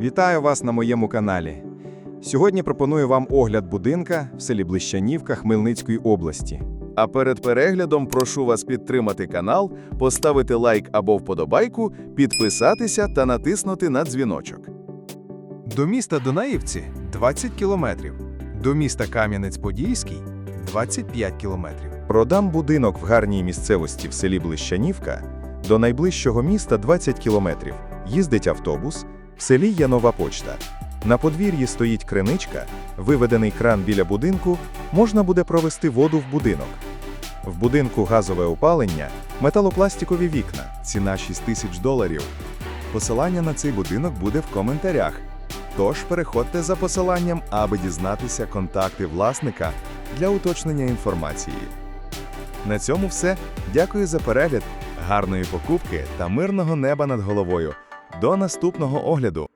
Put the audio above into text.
Вітаю вас на моєму каналі. Сьогодні пропоную вам огляд будинка в селі Блищанівка Хмельницької області. А перед переглядом прошу вас підтримати канал, поставити лайк або вподобайку, підписатися та натиснути на дзвіночок. До міста Дунаївці 20 кілометрів. До міста Кам'янець-Подільський 25 кілометрів. Продам будинок в гарній місцевості в селі Блищанівка. До найближчого міста 20 кілометрів. Їздить автобус, в селі є нова почта. На подвір'ї стоїть криничка, виведений кран біля будинку, можна буде провести воду в будинок. В будинку газове опалення, металопластикові вікна. Ціна 6 тисяч доларів. Посилання на цей будинок буде в коментарях. Тож переходьте за посиланням, аби дізнатися контакти власника для уточнення інформації. На цьому все. Дякую за перегляд, гарної покупки та мирного неба над головою. До наступного огляду!